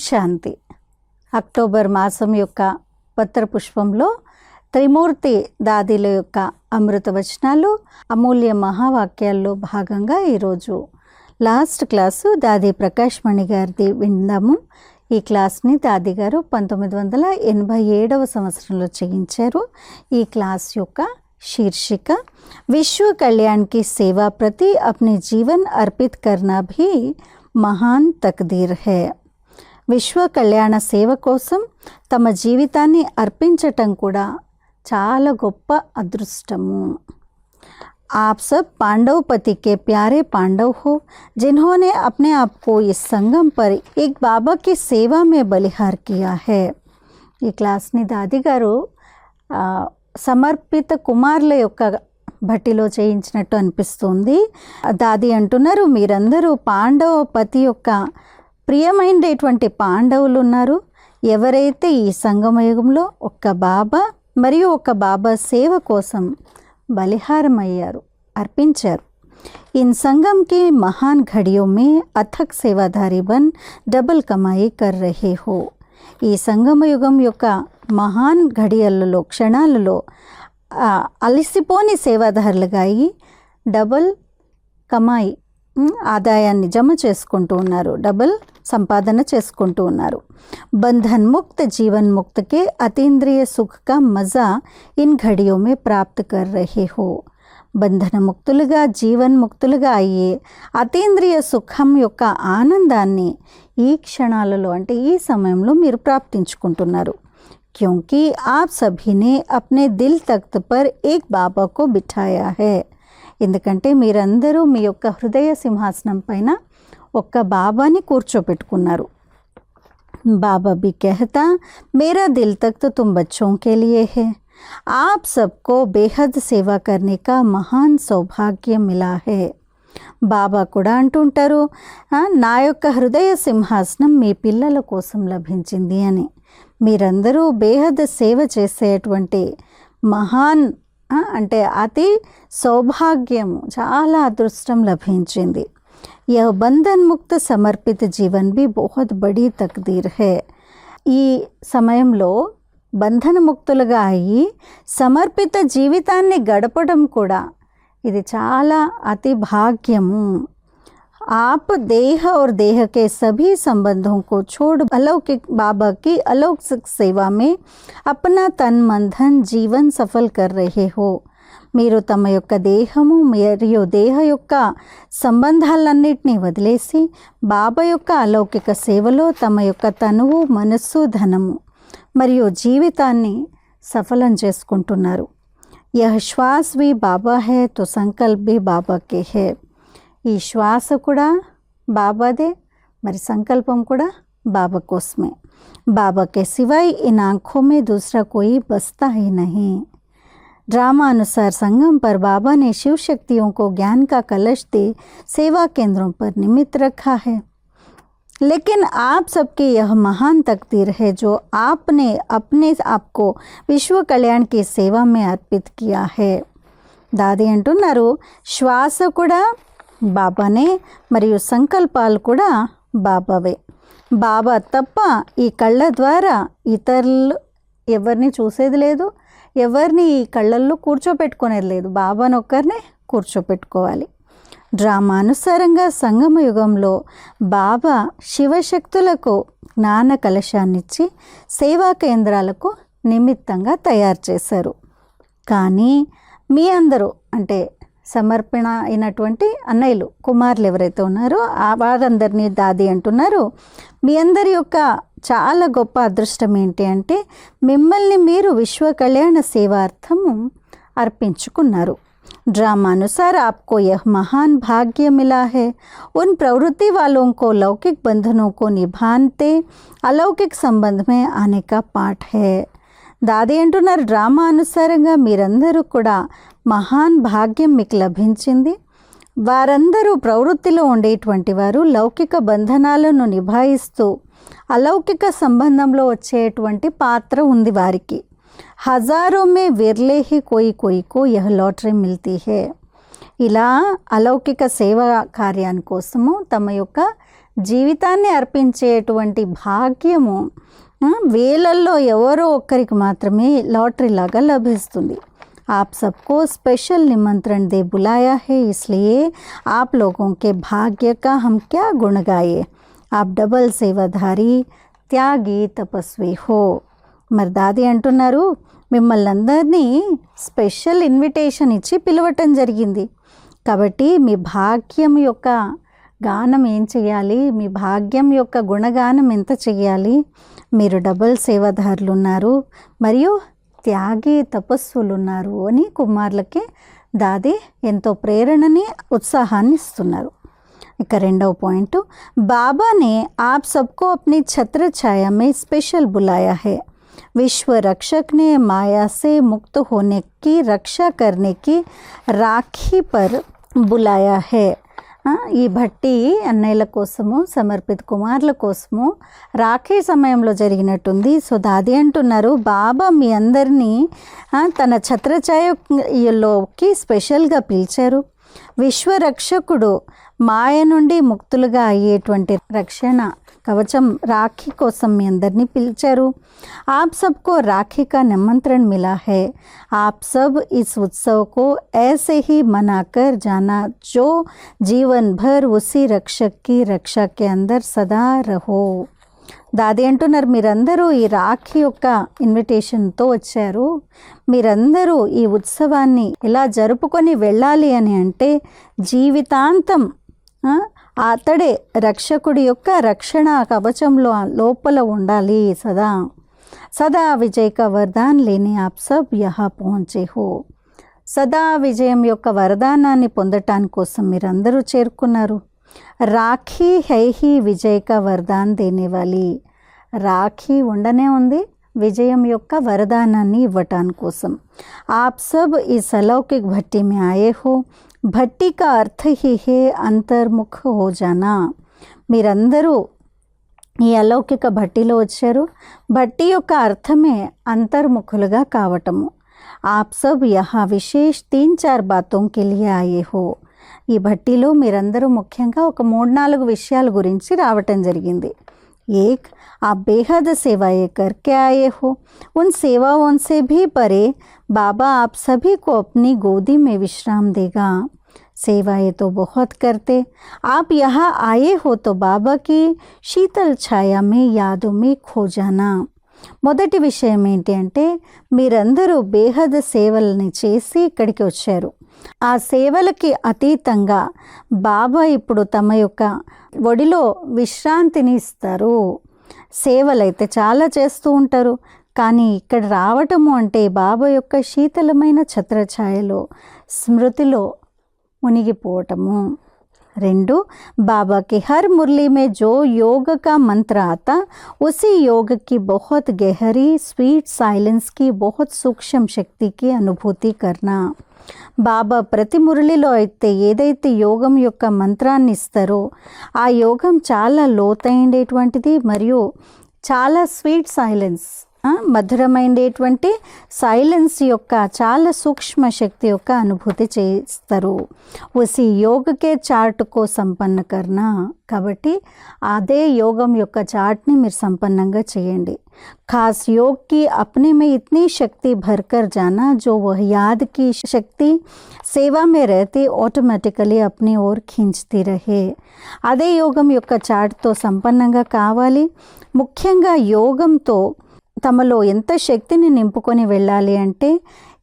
శాంతి October మాసం యొక్క పత్రపుష్పంలో త్రిమూర్తి దాదిల యొక్క అమృత వచనాలు అమూల్య మహావాక్యాల్లో భాగంగా ఈరోజు లాస్ట్ క్లాసు దాది ప్రకాష్ మణి గారిది విందాము ఈ క్లాస్ని దాది గారు పంతొమ్మిది వందల ఎనభై ఏడవ సంవత్సరంలో చేయించారు ఈ క్లాస్ యొక్క शीर्षिका विश्व कल्याण की सेवा प्रति अपने जीवन अर्पित करना भी महान तकदीर है విశ్వ కళ్యాణ సేవ కోసం తమ జీవితాన్ని అర్పించటం కూడా చాలా గొప్ప అదృష్టము आप सब पांडव पति के प्यारे पांडव हो जिन्होंने अपने आप को इस संगम पर एक बाबा की सेवा में बलिहार किया है ఈ క్లాస్ని దాది గారు ఆ, సమర్పిత కుమారుల యొక్క భట్టిలో చేయించినట్టు అనిపిస్తుంది దాది అంటున్నారు మీరందరూ పాండవ పతి యొక్క ప్రియమైనటువంటి పాండవులు ఉన్నారు ఎవరైతే ఈ సంగమయుగంలో ఒక్క బాబా మరియు ఒక బాబా సేవ కోసం బలిహారమయ్యారు అర్పించారు इन संगम के महान घड़ियों में अथक सेवाधारी बन डबल कमाई कर रहे हो ఈ సంగమ యుగం యొక్క మహాన్ ఘడియలలో క్షణాలలో ఆ, అలసిపోని సేవాదారులుగా అయి డబల్ కమాయి ఉమ్, ఆదాయాన్ని జమ చేసుకుంటూ ఉన్నారు డబల్ సంపాదన చేసుకుంటూ ఉన్నారు బంధన్ ముక్త జీవన్ ముక్త के अतीन्द्रिय सुख का मज़ा इन घड़ियों में प्राप्त कर रहे हो బంధన ముక్తులుగా జీవన్ముక్తులుగా అయ్యే అతీంద్రియ సుఖం యొక్క ఆనందాన్ని ఈ క్షణాలలో అంటే ఈ సమయంలో మీరు ప్రాప్తించుకుంటున్నారు क्योंकि आप सभी ने अपने दिल तख्त पर एक बाबा को बिठाया है ఎందుకంటే మీరందరూ మీ యొక్క హృదయ సింహాసనం పైన ఒక్క బాబాని కూర్చోపెట్టుకున్నారు बाबा भी कहता मेरा दिल तक तो तुम बच्चों के लिए है आप सबको बेहद सेवा करने का महान सौभाग्य मिला है బాబా కూడా అంటుంటారు "ఆ, నా యొక్క హృదయ సింహాసనం మీ పిల్లల కోసం లభించింది అని మీరందరూ బేహద్ సేవ చేసేటువంటి మహాన్ ఆ, అంటే అతి సౌభాగ్యము చాలా అదృష్టం లభించింది यह बंधन मुक्त సమర్పిత జీవన్ బి బహుత్ బడీ తక్దీర్ హే ఈ సమయంలో బంధనముక్తులుగా అయ్యి సమర్పిత జీవితాన్ని గడపడం కూడా ఇది చాలా అతి భాగ్యము आप देह और देह के सभी संबंधों को छोड़ अलौकिक बाबा की अलौकिक सेवा में अपना तन मन धन जीवन सफल कर रहे हो మీరు తమ యొక్క దేహము మరియు దేహ యొక్క సంబంధాలన్నింటినీ వదిలేసి బాబా యొక్క అలౌకిక సేవలో తమ యొక్క తనువు మనస్సు ధనము మరియు జీవితాన్ని సఫలం చేసుకుంటున్నారు. యహ శ్వాస్ బి బాబా హే తో సంకల్ప్ బి బాబాకే హే. ఈ శ్వాస కూడా బాబాదే మరి సంకల్పం కూడా బాబా కోసమే. బాబాకే శివాయి ఈ ఇన్ ఆంఖో మే దూసరా కోయి బస్తా హీ నహీ. ड्रामा अनुसार संगम पर बाबा ने शिव शक्तियों को ज्ञान का कलश दे सेवा केंद्रों पर निमित्त रखा है लेकिन आप सबकी यह महान तकदीर है जो आपने अपने आप को विश्व कल्याण की सेवा में अर्पित किया है దాది అంటున్నారు శ్వాస కూడా బాబానే మరియు సంకల్పాలు కూడా బాబావే బాబా తప్ప ఈ కళ్ళ ద్వారా ఇతరులు ఎవరిని చూసేది లేదు ఎవరిని ఈ కళ్ళల్లో కూర్చోపెట్టుకునేది లేదు. బాబాను ఒక్కరినే కూర్చోపెట్టుకోవాలి. డ్రామానుసారంగా సంగమ యుగంలో బాబా శివశక్తులకు జ్ఞాన కలశాన్నిచ్చి సేవా కేంద్రాలకు నిమిత్తంగా తయారు చేశారు. కానీ మీ అందరూ అంటే సమర్పణ అయినటువంటి అన్నయ్యలు కుమారులు ఎవరైతే ఉన్నారో ఆ వారందరినీ దాది అంటున్నారు మీ అందరి యొక్క చాలా గొప్ప అదృష్టం ఏంటి అంటే మిమ్మల్ని మీరు విశ్వ కళ్యాణ సేవార్థము అర్పించుకున్నారు ड्रामा अनुसार आपको यह महान भाग्य मिला है उन प्रवृत्ति वालों को लौकिक बंधनों को निभाते अलौकिक संबंध में आने का पाठ है దాది అంటున్నారు డ్రామా అనుసారంగా మీరందరూ కూడా మహాన్ భాగ్యం మీకు లభించింది వారందరూ ప్రవృత్తిలో ఉండేటువంటి వారు లౌకిక బంధనాలను నిభాయిస్తూ అలౌకిక సంబంధంలో వచ్చేటువంటి పాత్ర ఉంది వారికి హజారో మే విర్లే హీ కోయి కోయి కో యహ్ లాటరీ మిల్తీ హే ఇలా అలౌకిక సేవా కార్యాని కోసము తమ యొక్క జీవితాన్ని అర్పించేటువంటి భాగ్యము ఆ, వేలల్లో ఎవరో ఒక్కరికి మాత్రమే లాటరీ లాగా లభిస్తుంది आप सबको स्पेशल निमंत्रण दे बुलाया है इसलिए आप लोगों के भाग्य का हम क्या गुण गाए ఆప్ డబల్ సేవధారి త్యాగి తపస్వి హో మరి దాది అంటున్నారు మిమ్మల్ని అందరినీ స్పెషల్ ఇన్విటేషన్ ఇచ్చి పిలవటం జరిగింది కాబట్టి మీ భాగ్యం యొక్క గానం ఏం చేయాలి మీ భాగ్యం యొక్క గుణగానం ఎంత చేయాలి మీరు డబల్ సేవాదారులు ఉన్నారు మరియు త్యాగి తపస్సులు ఉన్నారు అని కుమారులకి దాది ఎంతో ప్రేరణని ఉత్సాహాన్ని ఇస్తున్నారు ఇక రెండవ పాయింట్ बाबा ने आप सबको अपनी छत्र छाया में स्पेशल बुलाया है विश्व रक्षक ने माया से मुक्त होने की रक्षा करने की राखी पर बुलाया है ఆ, ఈ భట్టి అన్నయ్యల కోసము సమర్పిత కుమారుల కోసము రాఖీ సమయంలో జరిగినట్టుంది సో దాది అంటున్నారు బాబా మీ అందరినీ ఆ, తన ఛత్రఛాయలోకి స్పెషల్గా పిలిచారు విశ్వరక్షకుడు మాయ నుండి ముక్తులుగా అయ్యేటువంటి రక్షణ కవచం రాఖీ కోసం మీ అందరినీ పిలిచారు आप सबको राखी का निमंत्रण मिला है आप सब इस उत्सव को ऐसे ही मनाकर जाना जो जीवन भर उसी रक्षक की रक्षा के अंदर सदा रहो దాది అంటున్నారు మీరందరూ ఈ రాఖీ యొక్క ఇన్విటేషన్తో వచ్చారు. మీరందరూ ఈ ఉత్సవాన్ని ఇలా జరుపుకొని వెళ్ళాలి అని అంటే జీవితాంతం అతడే రక్షకుడి యొక్క రక్షణ కవచంలో లోపల ఉండాలి సదా. సదా విజయ కా వరదాన్ లేని ఆప్ సబ్ యహా పహుంచే హో. సదా విజయం యొక్క వరదానాన్ని పొందటాని కోసం మీరందరూ చేరుకున్నారు. రాఖీ హై విజయక వరదాన్ దేనేవాలి? రాఖీ ఉండనే ఉంది విజయం యొక్క వరదానాన్ని ఇవ్వటాని కోసం. ఆప్ సబ్ ఈ సలౌకిక్ భట్టి మే ఆయే హో భట్టి కా అర్థ హీ హే అంతర్ముఖ హో జానా. మీరందరూ ఈ అలౌకిక భట్టిలో వచ్చారు భట్టి యొక్క అర్థమే అంతర్ముఖులుగా కావటము. ఆప్ సబ్ యహా విశేష్ తీన్ చార్ బాతోం ఆయే హో. ఈ భట్టిలో మీరందరూ ముఖ్యంగా ఒక మూడు నాలుగు విషయాల గురించి రావటం జరిగింది एक आप बेहद सेवाएं करके आए हो उन सेवाओं से भी परे बाबा आप सभी को अपनी गोदी में विश्राम देगा सेवाएं तो बहुत करते आप यहाँ आए हो तो बाबा की शीतल छाया में यादों में खो जाना మొదటి విషయం ఏంటి అంటే మీరందరూ బేహద్ సేవల్ని చేసి ఇక్కడికి వచ్చారు ఆ సేవలకి అతీతంగా బాబా ఇప్పుడు తమ యొక్క ఒడిలో విశ్రాంతిని ఇస్తారు సేవలైతే చాలా చేస్తూ ఉంటారు కానీ ఇక్కడ రావటము అంటే బాబా యొక్క శీతలమైన ఛత్రఛాయలో స్మృతిలో మునిగిపోవటము రెండు बाबा की हर मुरली में जो योग का मंत्र आता उसी योग की बहुत गहरी स्वीट साइलेंस की बहुत सूक्ष्म शक्ति की अनुभूति करना బాబా ప్రతి మురళిలో అయితే ఏదైతే యోగం యొక్క మంత్రాన్ని ఇస్తారో ఆ యోగం చాలా లోతైండేటువంటిది మరియు చాలా స్వీట్ సైలెన్స్. మధురమైనటువంటి సైలెన్స్ యొక్క చాలా సూక్ష్మ శక్తి యొక్క అనుభూతి చేస్తారు ఉసి యోగకే చార్ట్కో సంపన్న కర్నా కాబట్టి అదే యోగం యొక్క చార్ట్ని మీరు సంపన్నంగా చేయండి खास योग की अपने में इतनी शक्ति भरकर जाना जो वह याद की शक्ति సేవా మే रहते ఆటోమేటికలీ अपनी ओर खींचती रहे అదే యోగం యొక్క చాటుతో సంపన్నంగా కావాలి ముఖ్యంగా యోగంతో తమలో ఎంత శక్తిని నింపుకొని వెళ్ళాలి అంటే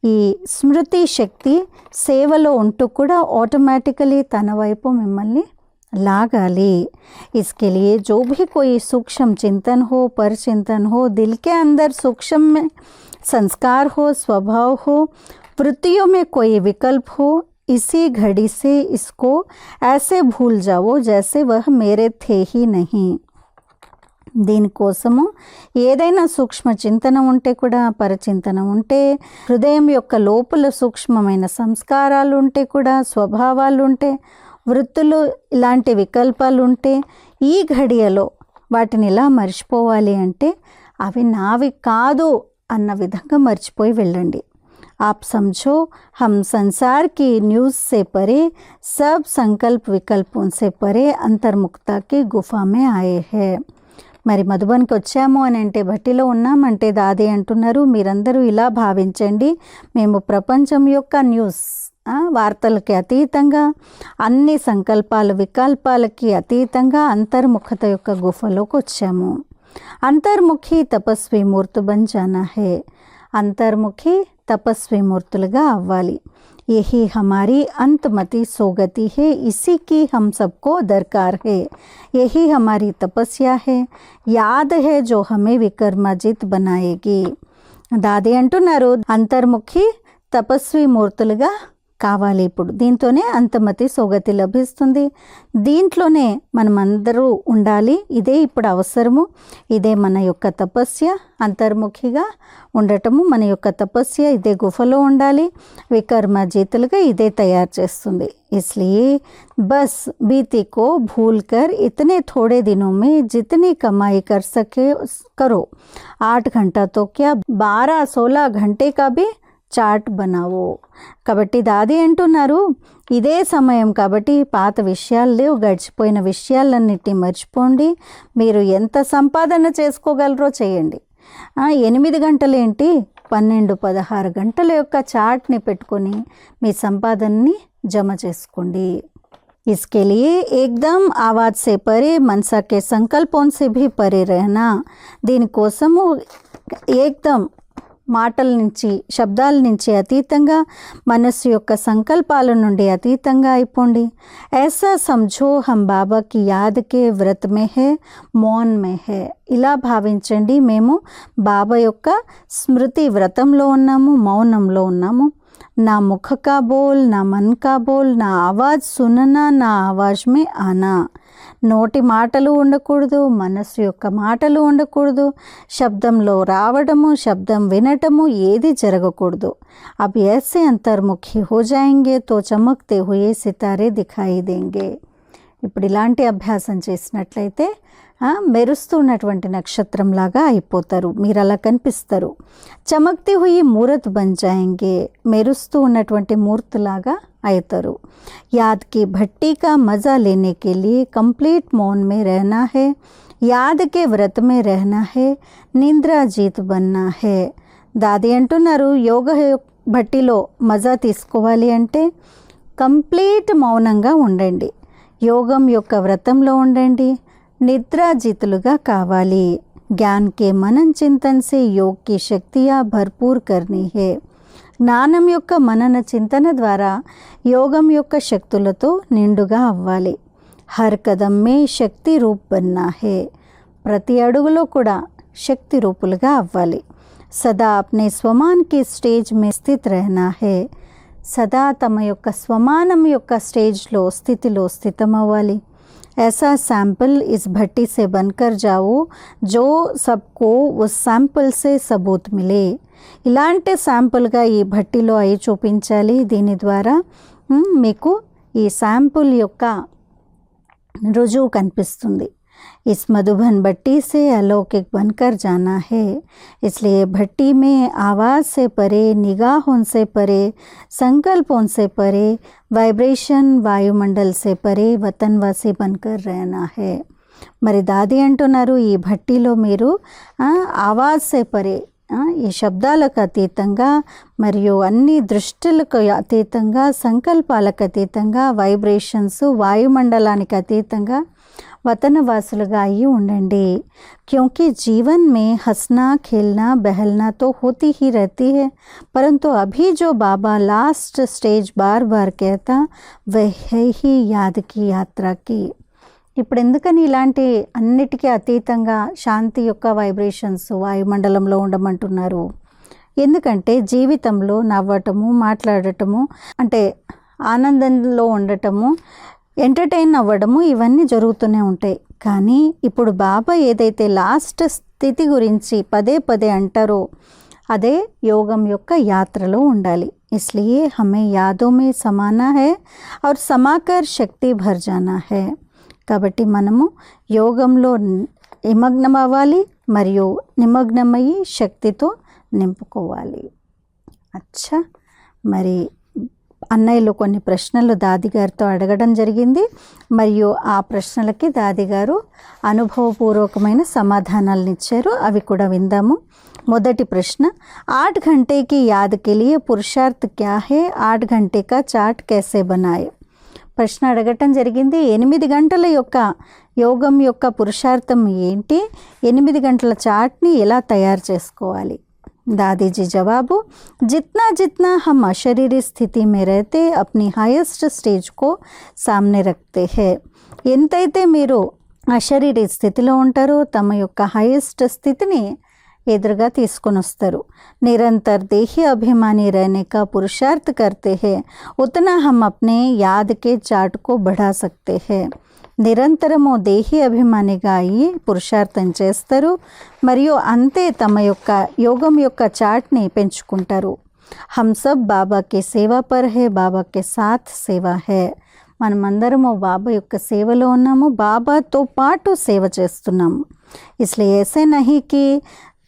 ఈ స్మృతి శక్తి సేవలో ఉంటూ కూడా ఆటోమేటికలీ తన వైపు మిమ్మల్ని लागाली इसके लिए जो भी कोई सूक्ष्म चिंतन हो पर चिंतन हो दिल के अंदर सूक्ष्म में संस्कार हो स्वभाव हो वृत्तियों में कोई विकल्प हो इसी घड़ी से इसको ऐसे भूल जाओ जैसे वह मेरे थे ही नहीं దీనికోసము ఏదైనా సూక్ష్మ చింతన ఉంటే కూడా పరచింతన ఉంటే హృదయం యొక్క లోపల సూక్ష్మమైన సంస్కారాలు ఉంటే కూడా స్వభావాలు ఉంటే వృత్తులు ఇలాంటి వికల్పాలు ఉంటే ఈ ఘడియలో వాటిని ఇలా మర్చిపోవాలి అంటే అవి నావి కాదు అన్న విధంగా మర్చిపోయి వెళ్ళండి आप समझो हम संसार की न्यूज़ से परे सब संकल्प विकल्पों से परे अंतर्मुखता की गुफा में आए हैं మరి మధుబన్కి వచ్చాము అని అంటే భట్టిలో ఉన్నామంటే దాది అంటున్నారు. మీరందరూ ఇలా భావించండి. మేము ప్రపంచం యొక్క న్యూస్ వార్తలకి అతీతంగా అన్ని సంకల్పాలు వికల్పాలకి అతీతంగా అంతర్ముఖత యొక్క గుఫలోకి వచ్చాము. అంతర్ముఖి తపస్వి మూర్తు బంజానా హే. అంతర్ముఖి తపస్వి మూర్తులుగా అవ్వాలి. यही हमारी अंतमति सोगति है इसी की हम सबको दरकार है यही हमारी तपस्या है याद है जो हमें विकर्माजित बनाएगी దాది అంటున్నారు అంతర్ముఖి తపస్వి మూర్తులుగా కావాలి ఇప్పుడు దీంతోనే అంతమతి సోగతి లభిస్తుంది దీంట్లోనే మనం అందరూ ఉండాలి ఇదే ఇప్పుడు అవసరము ఇదే మన యొక్క తపస్య అంతర్ముఖిగా ఉండటము మన యొక్క తపస్య ఇదే గుఫలో ఉండాలి వికర్మ జీతులుగా ఇదే తయారు చేస్తుంది इसलिए बस बीती को भूल कर इतने थोड़े दिनों में जितनी कमाई कर सके करो आठ घंटा तो क्या बारह सोलह घंटे का भी చాట్ బనావో కాబట్టి దాది అంటున్నారు ఇదే సమయం కాబట్టి పాత విషయాలు లేవు గడిచిపోయిన విషయాలన్నిటినీ మర్చిపోండి మీరు ఎంత సంపాదన చేసుకోగలరో చేయండి ఆ, ఎనిమిది గంటలేంటి పన్నెండు పదహారు గంటల యొక్క చాట్ని పెట్టుకొని మీ సంపాదనని జమ చేసుకోండి इसके लिए एकदम आवाज से परे मनसा के संकल्पों से भी परे रहना దీనికోసము ఏకదం మాటల నుంచి శబ్దాల నుంచి అతీతంగా మనస్సు యొక్క సంకల్పాల నుండి అతీతంగా అయిపోండి. ఏసా సంజో హం బాబాకి యాదకే వ్రతమే హే మోన్ మెహే ఇలా భావించండి. మేము బాబా యొక్క స్మృతి వ్రతంలో ఉన్నాము మౌనంలో ఉన్నాము. నా ముఖ కాబోల్ నా మన్ కాబోల్ నా ఆవాజ్ సుననా నా ఆవాజ్ మే ఆనా నోటి మాటలు ఉండకూడదు మనస్సు యొక్క మాటలు ఉండకూడదు శబ్దంలో రావడము శబ్దం వినటము ఏది జరగకూడదు అవి ऐसे अंतर्मुखी हो जाएंगे तो चमकते हुए सितारे दिखाई देंगे ఇప్పుడు ఇలాంటి అభ్యాసం చేసినట్లయితే ఆ, మెరుస్తున్నటువంటి నక్షత్రంలాగా అయిపోతారు. మీరు అలా కనిపిస్తారు. చమక్తి హుయి మూరత్ బంజాయింగే మెరుస్తూ ఉన్నటువంటి మూర్తిలాగా అవుతారు యాద్కి భట్టీకా మజా లేనేకే కెళ్ళి కంప్లీట్ మౌన్ మే రహనా హే యాద్కే వ్రత మే రహనా హే నింద్రాజీత్ బన్నా హే. దాది అంటున్నారు యోగ భట్టిలో మజా తీసుకోవాలి అంటే కంప్లీట్ మౌనంగా ఉండండి. యోగం యొక్క వ్రతంలో ఉండండి. నిద్రాజితులుగా కావాలి. జ్ఞాన్ కే మనన్ చింతన్ సే యోగ్కి శక్తియా భర్పూర్ కర్నీ హే జ్ఞానం యొక్క మనన చింతన ద్వారా యోగం యొక్క శక్తులతో నిండుగా అవ్వాలి. హర్ కదం మే శక్తి రూప్ బన్నా హే ప్రతి అడుగులో కూడా శక్తి రూపులుగా అవ్వాలి. సదా అప్నే స్వమాన్కి స్టేజ్ మే స్థిత్ రహనా హే సదా తమ యొక్క స్వమానం యొక్క స్టేజ్లో స్థితిలో స్థితమవ్వాలి. ऐसा सैंपल इस भट्टी से बनकर जाओ जो सबको उस सैंपल से सबूत मिले ఇలాంటి శాంపుల్గా ఈ భట్టిలో అయి చూపించాలి దీని ద్వారా మ్, మీకు ఈ శాంపుల్ యొక్క రుజువు కనిపిస్తుంది इस मधुबन भट्टी से अलौकिक बनकर जाना है इसलिए भट्टी में आवाज़ से परे निगाहों से परे संकल्पों से परे वाइब्रेशन वायुमंडल से परे वतनवासी बनकर रहना है మరి దాది అంటున్నారు ఈ భట్టిలో మీరు ఆ, ఆవాజ్ సే పరే ఆ, ఈ శబ్దాలకు అతీతంగా మరియు అన్ని దృష్టిలకు అతీతంగా సంకల్పాలకు అతీతంగా వైబ్రేషన్స్ వాయుమండలానికి అతీతంగా వతనవాసులుగా అయి ఉండండి क्योंकि जीवन में हंसना खेलना बहलना तो होती ही रहती है परंतु अभी जो बाबा लास्ट स्टेज बार बार कहता वह है ही याद की यात्रा की ఇప్పుడు ఎందుకని ఇలాంటి అన్నిటికీ అతీతంగా శాంతి యొక్క వైబ్రేషన్స్ వాయుమండలంలో ఉండమంటున్నారు ఎందుకంటే జీవితంలో నవ్వటము మాట్లాడటము అంటే ఆనందంలో ఉండటము ఎంటర్టైన్ అవ్వడము ఇవన్నీ జరుగుతూనే ఉంటాయి కానీ ఇప్పుడు బాబా ఏదైతే లాస్ట్ స్థితి గురించి పదే పదే అంటారో అదే యోగం యొక్క యాత్రలో ఉండాలి इसलिए हमें यादों में समाना है और समाकर శక్తి భర్ జానా है కాబట్టి మనము యోగంలో నిమగ్నం అవ్వాలి మరియు నిమగ్నమయ్యి శక్తితో నింపుకోవాలి అచ్చా మరి అన్నయ్యలు కొన్ని ప్రశ్నలు దాదిగారితో అడగడం జరిగింది. మరియు ఆ ప్రశ్నలకి దాదిగారు అనుభవపూర్వకమైన సమాధానాలను ఇచ్చారు. అవి కూడా విందాము. మొదటి ప్రశ్న ఆట్ घंटे की याद के लिए पुरुषार्थ क्या చాట్ కేసే బనాయ్? ప్రశ్న అడగటం జరిగింది. ఎనిమిది గంటల యొక్క యోగం యొక్క పురుషార్థం ఏంటి? ఎనిమిది గంటల చాట్ని ఎలా తయారు చేసుకోవాలి? दादी जवाबु जितना जितना हम अशरीरी स्थिति में रहते अपनी हाईएस्ट స్టేజ్ కో సామ్నే రఖతే హే ఎంతైతే మీరు అశరీరీ స్థితిలో ఉంటారో తమ యొక్క హైయెస్ట్ స్థితిని ఎదురుగా తీసుకొని వస్తారు నిరంతర దేహి అభిమాని रहने का पुरुषार्थ करते हैं उतना हम अपने याद के चार्ट को बढ़ा सकते हैं నిరంతరము దేహి అభిమానిగా అయ్యి పురుషార్థం చేస్తారు మరియు అంతే తమ యొక్క యోగం యొక్క చాట్ని పెంచుకుంటారు హమ్ సబ్ బాబాకి సేవా పర్ హే బాబాకి సాత్ సేవ హే మనమందరము బాబా యొక్క సేవలో ఉన్నాము బాబాతో పాటు సేవ చేస్తున్నాము इसलिए ऐसे नहीं कि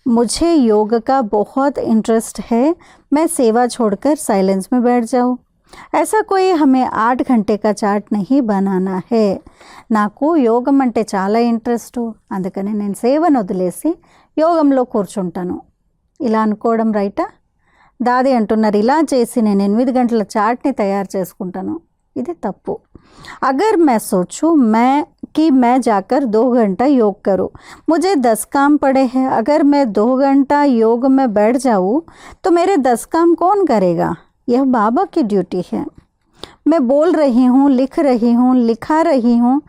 मुझे योग का बहुत इंटरेस्ट है मैं सेवा छोड़कर साइलेंस में बैठ जाऊँ ऐसा कोई हमें आठ घंटे का चार्ट नहीं बनाना है నాకు యోగం అంటే చాలా ఇంట్రెస్ట్ అందుకని నేను సేవను వదిలేసి యోగంలో కూర్చుంటాను ఇలా అనుకోవడం రైటా దాది అంటున్నారు ఇలా చేసి నేను ఎనిమిది గంటల చాట్ని తయారు చేసుకుంటాను ఇది తప్పు अगर मैं सोचूं मैं कि मैं जाकर दो घंटा योग करूं मुझे दस काम पड़े हैं अगर मैं दो घंटा योग में बैठ जाऊं तो मेरे दस काम कौन करेगा यह बाबा की ड्यूटी है मैं बोल रही हूँ लिख रही हूँ लिखा रही हूँ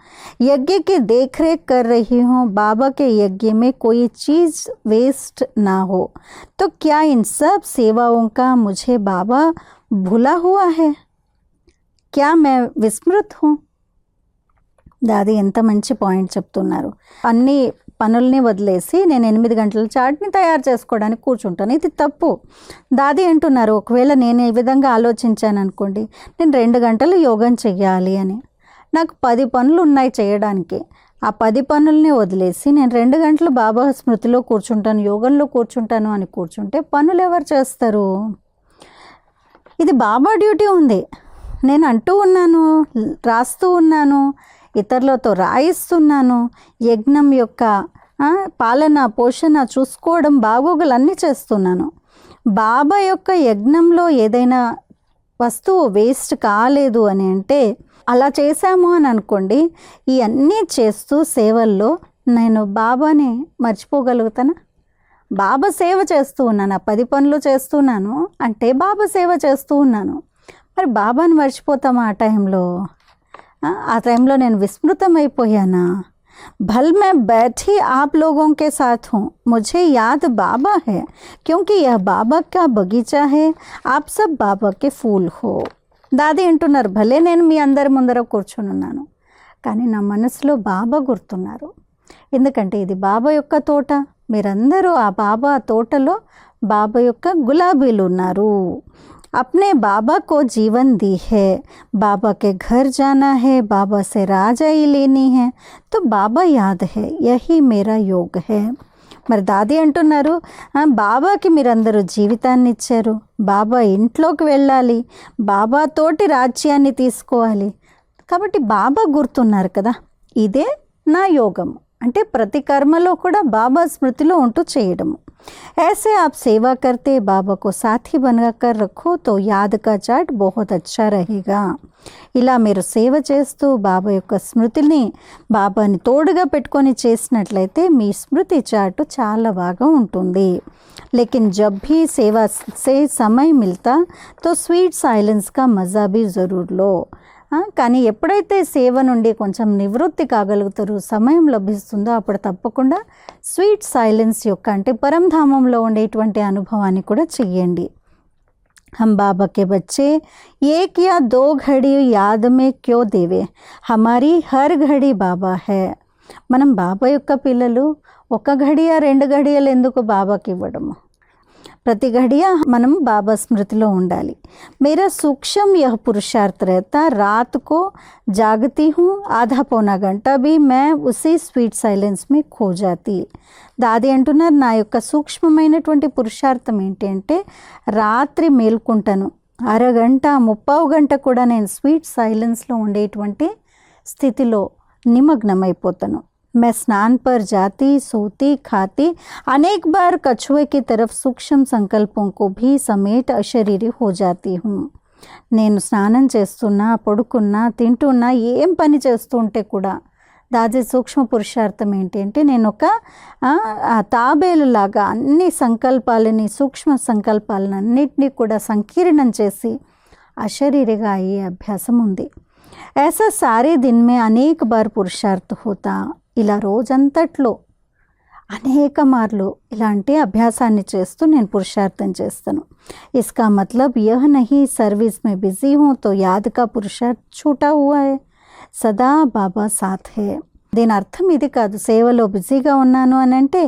यज्ञ की देख रेख कर रही हूँ बाबा के यज्ञ में कोई चीज़ वेस्ट ना हो तो क्या इन सब सेवाओं का मुझे बाबा भूला हुआ है క్యా మే విస్మృత్ హూ దాది ఎంత మంచి పాయింట్ చెప్తున్నారు అన్ని పనుల్ని వదిలేసి నేను ఎనిమిది గంటల చాట్ని తయారు చేసుకోవడానికి కూర్చుంటాను. ఇది తప్పు. దాది అంటున్నారు ఒకవేళ నేను ఈ విధంగా ఆలోచించాను అనుకోండి నేను రెండు గంటలు యోగం చెయ్యాలి అని. నాకు పది పనులు ఉన్నాయి చేయడానికి. ఆ పది పనుల్ని వదిలేసి నేను రెండు గంటలు బాబా స్మృతిలో కూర్చుంటాను యోగంలో కూర్చుంటాను అని కూర్చుంటే పనులు ఎవరు చేస్తారు? ఇది బాబా డ్యూటీ ఉంది. నేను అంటూ ఉన్నాను రాస్తూ ఉన్నాను ఇతరులతో రాయిస్తున్నాను. యజ్ఞం యొక్క పాలన పోషణ చూసుకోవడం బాగోగులు అన్నీ చేస్తున్నాను. బాబా యొక్క యజ్ఞంలో ఏదైనా వస్తువు వేస్ట్ కాలేదు అని అంటే అలా చేశాము అని అనుకోండి ఈ అన్నీ చేస్తూ సేవల్లో నేను బాబాని మర్చిపోగలుగుతానా? బాబా సేవ చేస్తూ ఉన్నాను ఆ పది పనులు చేస్తున్నాను అంటే బాబా సేవ చేస్తూ ఉన్నాను. మరి బాబాని మర్చిపోతామా ఆ టైంలో? ఆ, ఆ టైంలో నేను విస్మృతం అయిపోయానా भल मैं बैठी आप लोगों के साथ हूँ मुझे याद बाबा है क्योंकि यह बाबा का बगीचा है आप सब बाबा के फूल हो దాది అంటున్నారు భలే నేను మీ అందరి ముందర కూర్చొని ఉన్నాను కానీ నా మనసులో బాబా గుర్తున్నారు ఎందుకంటే ఇది బాబా యొక్క తోట మీరందరూ ఆ బాబా తోటలో బాబా యొక్క గులాబీలు ఉన్నారు अपने बाबा को जीवन दी है बाबा के घर जाना है बाबा से राजाई लेनी है तो बाबा याद है यही मेरा योग है మరి దాది అంటున్నారు "ఆ, బాబాకి మీరందరూ జీవితాన్ని ఇచ్చారు బాబా ఇంట్లోకి వెళ్ళాలి బాబా తోటి రాజ్యాన్ని తీసుకోవాలి కాబట్టి బాబా గుర్తున్నారు కదా ఇదే నా యోగము అంటే ప్రతి కర్మలో కూడా బాబా స్మృతిలో ఉంటూ చేయడము ऐसे आप सेवा करते बाबा को साथी बनाकर रखो तो याद का चाट बहुत अच्छा रहेगा ఇలా మీరు సేవ చేస్తూ బాబా యొక్క స్మృతిని బాబాని తోడుగా పెట్టుకొని చేసినట్లయితే మీ స్మృతి చాటు చాలా బాగా ఉంటుంది లేకిన్ జబ్ भी सेवा से समय मिलता तो स्वीट साइलेंस का मज़ा भी ज़रूर लो ఆ, కానీ ఎప్పుడైతే సేవ నుండి కొంచెం నివృత్తి కాగలుగుతారు సమయం లభిస్తుందో అప్పుడు తప్పకుండా స్వీట్ సైలెన్స్ యొక్క అంటే పరంధామంలో ఉండేటువంటి అనుభవాన్ని కూడా చెయ్యండి हम बाबा के बच्चे एक या दो घड़ी याद में क्यों देवे हमारी हर घड़ी బాబా హే మనం బాబా యొక్క పిల్లలు ఒక ఘడియ రెండు ఘడియలు ఎందుకు బాబాకి ఇవ్వడము ప్రతి घड़िया మనం బాబా స్మృతిలో ఉండాలి मेरा सूक्ष्म यह पुरुषार्थ रहता रात को जागती हूँ आधा पौना घंटा भी मैं उसी స్వీట్ సైలెన్స్ में खो जाती దాది అంటున్నారు నా యొక్క సూక్ష్మమైనటువంటి పురుషార్థం ఏంటి అంటే రాత్రి మేల్కుంటాను అరగంట ముప్పావు గంట కూడా నేను స్వీట్ సైలెన్స్లో ఉండేటువంటి స్థితిలో నిమగ్నమైపోతాను मैं स्नान पर जाती सोती खाती अनेक बार कछुए की तरफ सूक्ष्म संकल्पों को भी समेट अशरीरी हो जाती हूँ నేను స్నానం చేస్తున్నా పడుకున్నా తింటున్నా ఏం పని చేస్తూ ఉంటే కూడా దాది సూక్ష్మ పురుషార్థం ఏంటి అంటే నేను ఒక ఆ, ఆ తాబేలులాగా అన్ని సంకల్పాలని సూక్ష్మ సంకల్పాలను అన్నిటినీ కూడా సంకీర్ణం చేసి అశరీరిగా అయ్యే అభ్యాసం ఉంది ऐसा सारे दिन में అనేక బార్ పురుషార్థ హోతా ఇలా రోజంతట్లో అనేక మార్లు ఇలాంటి అభ్యాసాన్ని చేస్తూ నేను పురుషార్థం చేస్తాను इसका मतलब यह नहीं सर्विस में बिजी हूँ तो याद का पुरुषार्थ छूटा हुआ है సదా బాబా సాథ్ హే దీని అర్థం ఇది కాదు సేవలో బిజీగా ఉన్నాను అని అంటే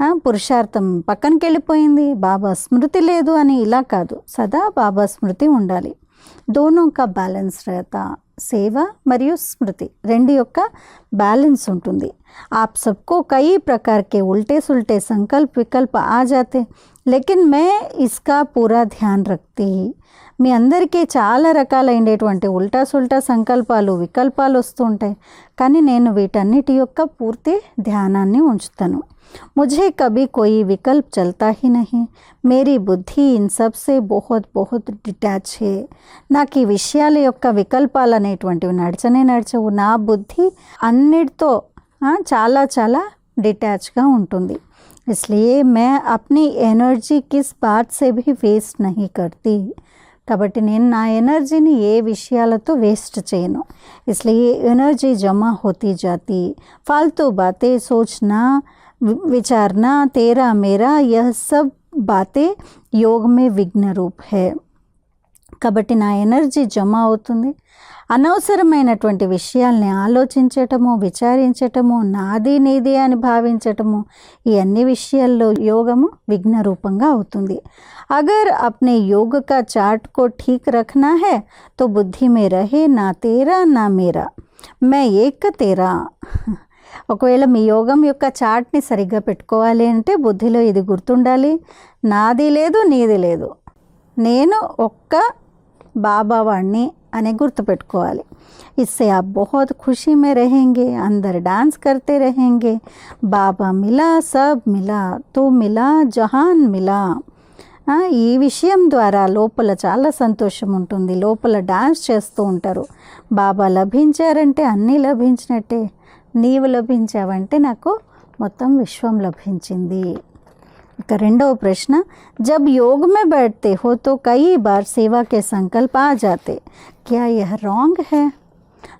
ఆ, పురుషార్థం పక్కనకి వెళ్ళిపోయింది బాబా స్మృతి లేదు అని ఇలా కాదు సదా బాబా స్మృతి ఉండాలి దోనో కా బ్యాలెన్స్ रहता సేవ మరియు స్మృతి రెండు యొక్క బ్యాలెన్స్ ఉంటుంది. आप सबको कई प्रकार के उल्टे सुलटे संकल्प विकल्प आ जाते लेकिन मैं इसका पूरा ध्यान रखती మీ అందరికీ చాలా రకాలైనటువంటి ఉల్టా సుల్టా సంకల్పాలు వికల్పాలు వస్తూ ఉంటాయి కానీ నేను వీటన్నిటి యొక్క పూర్తి ధ్యానాన్ని ఉంచుతాను मुझे कभी कोई विकल्प चलता ही नहीं मेरी బుద్ధి ఇన్ సబ్ సే బహుత్ బహుత్ డిటాచ్ హే నాకు ఈ విషయాల యొక్క వికల్పాలు అనేటువంటివి నడచనే నడచవు నా బుద్ధి అన్నిటితో ఆ, చాలా చాలా డిటాచ్గా ఉంటుంది इसलिए मैं अपनी एनर्जी किस बात से भी वेस्ट नहीं करती కాబట్టి నేను నా ఎనర్జీని ఏ విషయాలతో వేస్ట్ చేయను इसलिए एनर्जी जमा होती जाती फालतू बातें सोचना वि- विचारना तेरा मेरा यह सब बातें योग में विघ्न रूप है కాబట్టి నా ఎనర్జీ జమ అవుతుంది. అనవసరమైనటువంటి విషయాల్ని ఆలోచించటము విచారించటము నాది నీది అని భావించటము ఈ అన్ని విషయాల్లో యోగము విఘ్న రూపంగా అవుతుంది. అగర్ అప్నే యోగ కా చార్ట్ కో ఠీక్ రఖనా హై తో బుద్ధి మే రహే నా తేరా నా మేరా. మే ఏక తేరా. ఒకవేళ మీ యోగం యొక్క చార్ట్ని సరిగ్గా పెట్టుకోవాలి అంటే బుద్ధిలో ఇది గుర్తుండాలి. నాది లేదు నీది లేదు. నేను ఒక్క బాబా వాడిని అని గుర్తుపెట్టుకోవాలి इससे आप बहुत खुशी में रहेंगे अंदर डांस करते रहेंगे बाबा मिला सब मिला तो मिला जहान मिला ఆ, ఈ విషయం ద్వారా లోపల చాలా సంతోషం ఉంటుంది లోపల డాన్స్ చేస్తూ ఉంటారు బాబా లభించారంటే అన్నీ లభించినట్టే నీవు లభించావంటే నాకు మొత్తం విశ్వం లభించింది का రెండవ प्रश्न जब योग में बैठते हो तो कई बार सेवा के संकल्प आ जाते क्या यह రాంగ్ है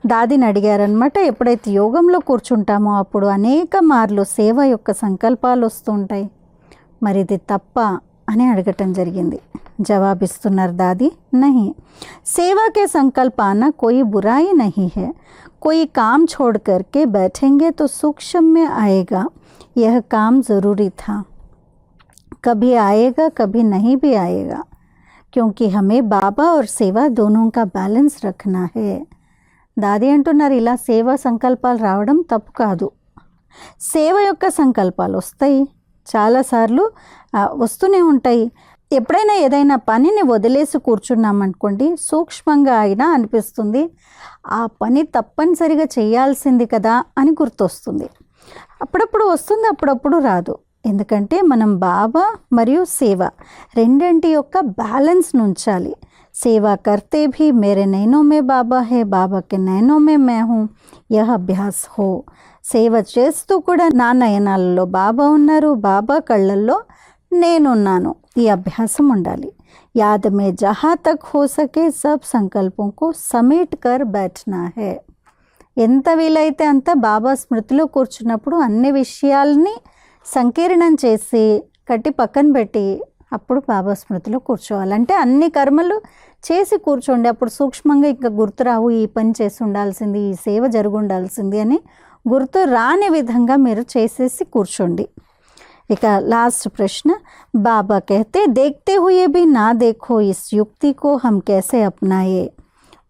దాదిని అడిగారనమాట ఎప్పుడైతే యోగంలో కూర్చుంటామో అప్పుడు అనేక మార్లు సేవ యొక్క సంకల్పాలు వస్తుంటాయి మరి ఇది తప్ప అని అడగటం జరిగింది జవాబిస్తున్నారు దాది నహి सेवा के संकल्प आना कोई बुराई नहीं है कोई काम छोड़ करके बैठेंगे तो सूक्ष्म में आएगा यह काम ज़रूरी था कभी आएगा कभी नहीं भी आएगा क्योंकि हमें बाबा और सेवा दोनों का बैलेंस रखना है దాది అంటున్నారు ఇలా సేవ సంకల్పాలు రావడం తప్పు కాదు సేవ యొక్క సంకల్పాలు వస్తాయి చాలాసార్లు ఆ, వస్తూనే ఉంటాయి ఎప్పుడైనా ఏదైనా పనిని వదిలేసి కూర్చున్నామనుకోండి సూక్ష్మంగా అయినా అనిపిస్తుంది ఆ పని తప్పనిసరిగా చేయాల్సింది కదా అని గుర్తొస్తుంది అప్పుడప్పుడు వస్తుంది అప్పుడప్పుడు రాదు ఎందుకంటే మనం బావ మరియు సేవ రెండింటి యొక్క బ్యాలెన్స్ను ఉంచాలి సేవా కర్తే భీ మేరే నైనో మే బాబా హే బాబాకి నైనో మే మే హూ యహ అభ్యాస్ హో. సేవ చేస్తూ కూడా నా నయనాలలో బాబా ఉన్నారు బాబా కళ్ళల్లో నేనున్నాను ఈ అభ్యాసం ఉండాలి. యాదమే జహా తక్ హో సకే సబ్ సంకల్పంకు సమేట్ కర్ బ్యాట్నా హే. ఎంత వీలైతే అంత బాబా స్మృతిలో కూర్చున్నప్పుడు అన్ని విషయాల్ని సంకీర్ణం చేసి కట్టి పక్కన పెట్టి అప్పుడు బాబా స్మృతిలో కూర్చోవాలి. అంటే అన్ని కర్మలు చేసి కూర్చోండి. అప్పుడు సూక్ష్మంగా ఇంకా గుర్తురావు ఈ పని చేసి ఉండాల్సింది ఈ సేవ జరుగుండాల్సింది అని గుర్తు రాని విధంగా మీరు చేసేసి కూర్చోండి. ఇక లాస్ట్ ప్రశ్న బాబా కహతే దేఖతే హుయే బి నా దేఖో ఇస్ యుక్తి కో హమ్ కేసే అప్నాయే?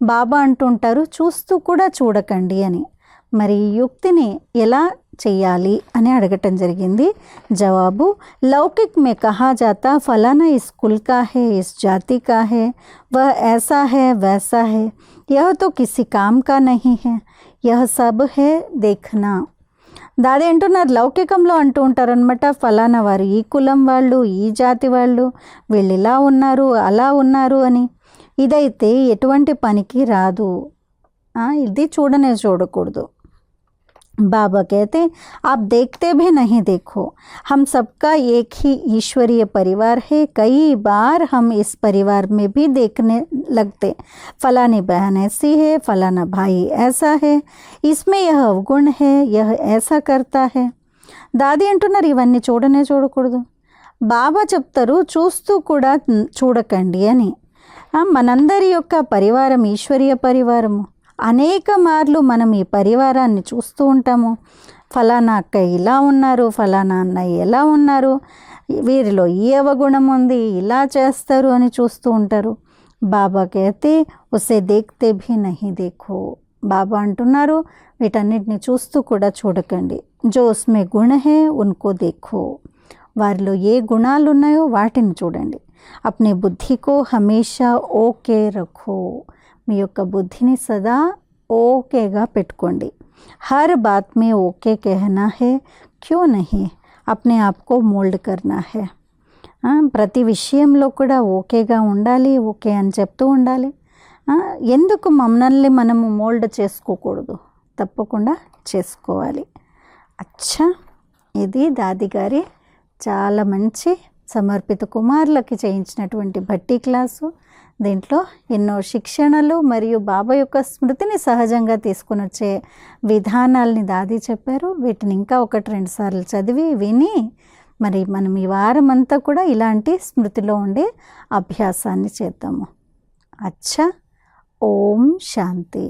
బాబా అంటుంటారు చూస్తూ కూడా చూడకండి అని. మరి ఈ యుక్తిని ఎలా చెయ్యాలి అని అడగటం జరిగింది. జవాబు లౌకిక్ మే కహా జాతా ఫలానా స్కూల్ కా హే ఇస్ జాతి కా హే వహ ऐसा హే వేసా హే యహ తో కిసి కామ్ కా నహీ హే యహ సబ్ హే దేఖనా. దాది అంటున్నారు లౌకికంలో అంటూ ఉంటారనమాట ఫలానా వారు ఈ కులం వాళ్ళు ఈ జాతి వాళ్ళు వీళ్ళు ఇలా ఉన్నారు అలా ఉన్నారు అని. ఇదైతే ఎటువంటి పనికి రాదు. ఇది చూడనే చూడకూడదు. बाबा कहते आप देखते भी नहीं देखो हम सबका एक ही ईश्वरीय परिवार है कई बार हम इस परिवार में भी देखने लगते फलानी बहन ऐसी है फलाना भाई ऐसा है इसमें यह अवगुण है यह ऐसा करता है దాది అంటున్నారు ఇవన్నీ చూడనే చూడకూడదు బాబా చెప్తారు చూస్తూ కూడా చూడకండి అని ఆ, మనందరి యొక్క పరివారం ఈశ్వరీయ పరివారము అనేక మార్లు మనం ఈ పరివారాన్ని చూస్తూ ఉంటాము. ఫలానా అక్క ఇలా ఉన్నారు ఫలానా అన్నయ్య ఎలా ఉన్నారు వీరిలో ఈ అవగుణం ఉంది ఇలా చేస్తారు అని చూస్తూ ఉంటారు. బాబాకి అయితే ఉసే దేక్తే భీ నహి దేఖు బాబా అంటున్నారు. వీటన్నిటిని చూస్తూ కూడా చూడకండి. జోస్మే గుణహే ఉన్కో దేఖో వారిలో ఏ గుణాలు ఉన్నాయో వాటిని చూడండి. అప్నే బుద్ధికో హమేషా ఓకే రఖో మీ యొక్క బుద్ధిని సదా ఓకేగా పెట్టుకోండి. హర్ బాత్ మే ఓకే కహనా హే క్యూ నహి అప్నే ఆప్కో మోల్డ్ కర్నా హే. ప్రతి విషయంలో కూడా ఓకేగా ఉండాలి ఓకే అని చెప్తూ ఉండాలి. ఎందుకు మమ్మల్ని మనము మోల్డ్ చేసుకోకూడదు? తప్పకుండా చేసుకోవాలి. అచ్చా ఇది దాదిగారి చాలా మంచి సమర్పిత కుమారులకి చేయించినటువంటి బట్టి క్లాసు. దీంట్లో ఎన్నో శిక్షణలు మరియు బాబా యొక్క స్మృతిని సహజంగా తీసుకొని వచ్చే విధానాల్ని దాది చెప్పారు. వీటిని ఇంకా ఒకటి రెండు సార్లు చదివి విని మరి మనం ఈ వారం అంతా కూడా ఇలాంటి స్మృతిలో ఉండే అభ్యాసాన్ని చేద్దాము. అచ్చా ఓం శాంతి.